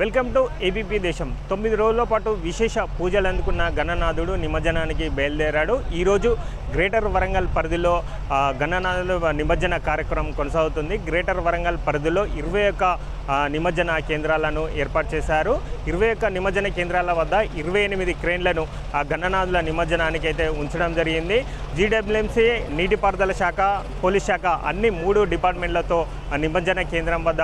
Welcome to ABP దేశం. తొమ్మిది రోజుల పాటు విశేష పూజలు అందుకున్న గణనాథుడు నిమజ్జనానికి బయలుదేరాడు. ఈరోజు గ్రేటర్ వరంగల్ పరిధిలో గణనాథుడు నిమజ్జన కార్యక్రమం కొనసాగుతుంది. గ్రేటర్ వరంగల్ పరిధిలో ఇరవై ఒక్క నిమజ్జన కేంద్రాలను ఏర్పాటు చేశారు. ఇరవై ఒక్క నిమజ్జన కేంద్రాల వద్ద ఇరవై ఎనిమిది క్రేన్లను ఆ గణనాథుల నిమజ్జనానికి అయితే ఉంచడం జరిగింది. జీడబ్ల్యూఎంసీ నీటిపారుదల శాఖ పోలీస్ శాఖ అన్ని మూడు డిపార్ట్మెంట్లతో నిమజ్జన కేంద్రం వద్ద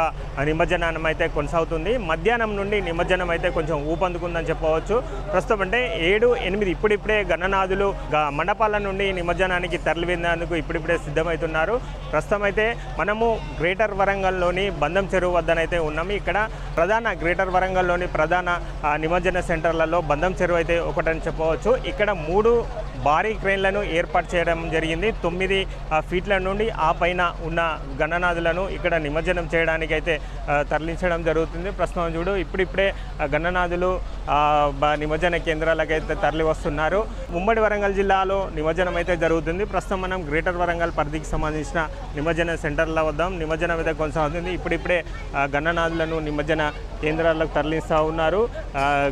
నిమజ్జనం అయితే కొనసాగుతుంది. మధ్యాహ్నం నుండి నిమజ్జనం అయితే కొంచెం ఊపందుకుందని చెప్పవచ్చు. ప్రస్తుతం అంటే ఏడు ఎనిమిది ఇప్పుడిప్పుడే గణనాథులు మండపాల నుండి నిమజ్జనానికి తరలివేందుకు ఇప్పుడిప్పుడే సిద్ధమవుతున్నారు. ప్రస్తుతం అయితే మనము గ్రేటర్ వరంగల్లోని బంధం చెరువు వద్దనైతే ఉన్నాము. ఇక్కడ ప్రధాన గ్రేటర్ వరంగల్లోని ప్రధాన నిమజ్జన సెంటర్లలో బంధం చెరువు అయితే ఒకటని చెప్పవచ్చు. ఇక్కడ మూడు భారీ క్రేన్లను ఏర్పాటు చేయడం జరిగింది. తొమ్మిది ఫీట్ల నుండి ఆ పైన ఉన్న గణనాథులను ఇక్కడ నిమజ్జనం చేయడానికి అయితే తరలించడం జరుగుతుంది. ప్రస్తుతం చూడు ఇప్పుడిప్పుడే గణనాథులు నిమజ్జన కేంద్రాలకు అయితే తరలి వస్తున్నారు. ఉమ్మడి వరంగల్ జిల్లాలో నిమజ్జనం అయితే జరుగుతుంది. ప్రస్తుతం మనం గ్రేటర్ వరంగల్ పరిధికి సంబంధించిన నిమజ్జన సెంటర్ల వద్దాం. నిమజ్జనం అయితే కొనసాగుతుంది. ఇప్పుడిప్పుడే ఆ, గణనాథులను నిమజ్జన కేంద్రాలకు తరలిస్తూ ఉన్నారు.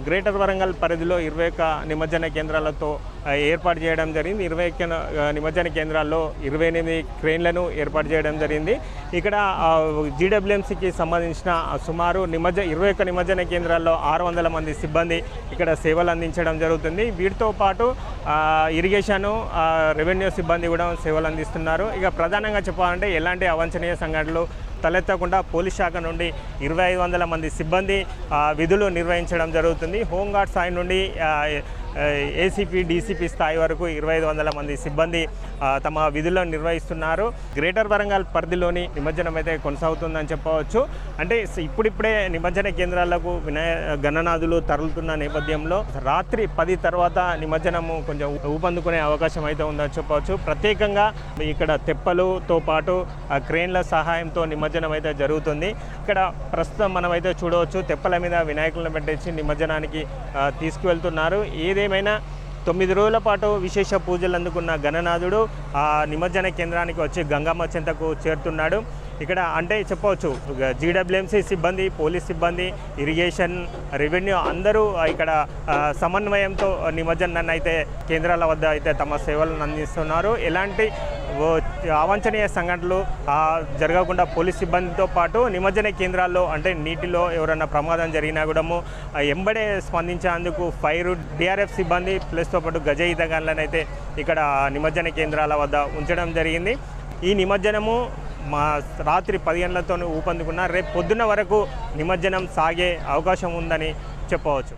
గ్రేటర్ వరంగల్ పరిధిలో ఇరవై ఒక్క నిమజ్జన కేంద్రాలతో ఏర్పాటు చేయడం జరిగింది. ఇరవై ఒక్క నిమజ్జన కేంద్రాల్లో ఇరవై ఎనిమిది క్రెయిన్లను ఏర్పాటు చేయడం జరిగింది. ఇక్కడ జీడబ్ల్యూఎంసీకి సంబంధించిన సుమారు నిమజ్జ ఇరవై ఒక్క నిమజ్జన కేంద్రాల్లో ఆరు వందల మంది సిబ్బంది ఇక్కడ సేవలు అందించడం జరుగుతుంది. వీటితో పాటు ఇరిగేషను రెవెన్యూ సిబ్బంది కూడా సేవలు అందిస్తున్నారు. ఇక ప్రధానంగా చెప్పాలంటే ఎలాంటి అవాంఛనీయ సంఘటనలు తలెత్తకుండా పోలీస్ శాఖ నుండి ఇరవై ఐదు వందల మంది సిబ్బంది విధులు నిర్వహించడం జరుగుతుంది. హోంగార్డ్ స్థాయి నుండి ఏసీపీ డీసీపీ స్థాయి వరకు ఇరవై ఐదు వందల మంది సిబ్బంది తమ విధులను నిర్వహిస్తున్నారు. గ్రేటర్ వరంగల్ పరిధిలోని నిమజ్జనం అయితే కొనసాగుతుందని చెప్పవచ్చు. అంటే ఇప్పుడిప్పుడే నిమజ్జన కేంద్రాలకు వినాయ గణనాథులు తరలుతున్న నేపథ్యంలో రాత్రి పది తర్వాత నిమజ్జనము కొంచెం ఊపందుకునే అవకాశం అయితే ఉందని చెప్పవచ్చు. ప్రత్యేకంగా ఇక్కడ తెప్పలుతో పాటు క్రేన్ల సహాయంతో నిమజ్జనం అయితే జరుగుతుంది. ఇక్కడ ప్రస్తుతం మనమైతే చూడవచ్చు తెప్పల మీద వినాయకులను పెట్టేసి నిమజ్జనానికి తీసుకువెళ్తున్నారు. ఏదే ఏదేమైనా తొమ్మిది రోజుల పాటు విశేష పూజలు అందుకున్న గణనాథుడు ఆ నిమజ్జన కేంద్రానికి వచ్చి గంగమ్మ చెంతకు చేరుతున్నాడు. ఇక్కడ అంటే చెప్పవచ్చు జీడబ్ల్యూఎంసీ సిబ్బంది పోలీస్ సిబ్బంది ఇరిగేషన్ రెవెన్యూ అందరూ ఇక్కడ సమన్వయంతో నిమజ్జనాన్ని అయితే కేంద్రాల వద్ద అయితే తమ సేవలను అందిస్తున్నారు. ఎలాంటి అవాంఛనీయ సంఘటనలు జరగకుండా పోలీస్ సిబ్బందితో పాటు నిమజ్జన కేంద్రాల్లో అంటే నీటిలో ఎవరైనా ప్రమాదం జరిగినా కూడా ఎంబడే స్పందించేందుకు ఫైర్ డిఆర్ఎఫ్ సిబ్బంది ప్లస్తో పాటు గజ ఈతగాళ్ళని ఇక్కడ నిమజ్జన కేంద్రాల వద్ద ఉంచడం జరిగింది. ఈ నిమజ్జనము మా రాత్రి పది గంటలతో ఊపందుకున్న రేపు పొద్దున్న వరకు నిమజ్జనం సాగే అవకాశం ఉందని చెప్పవచ్చు.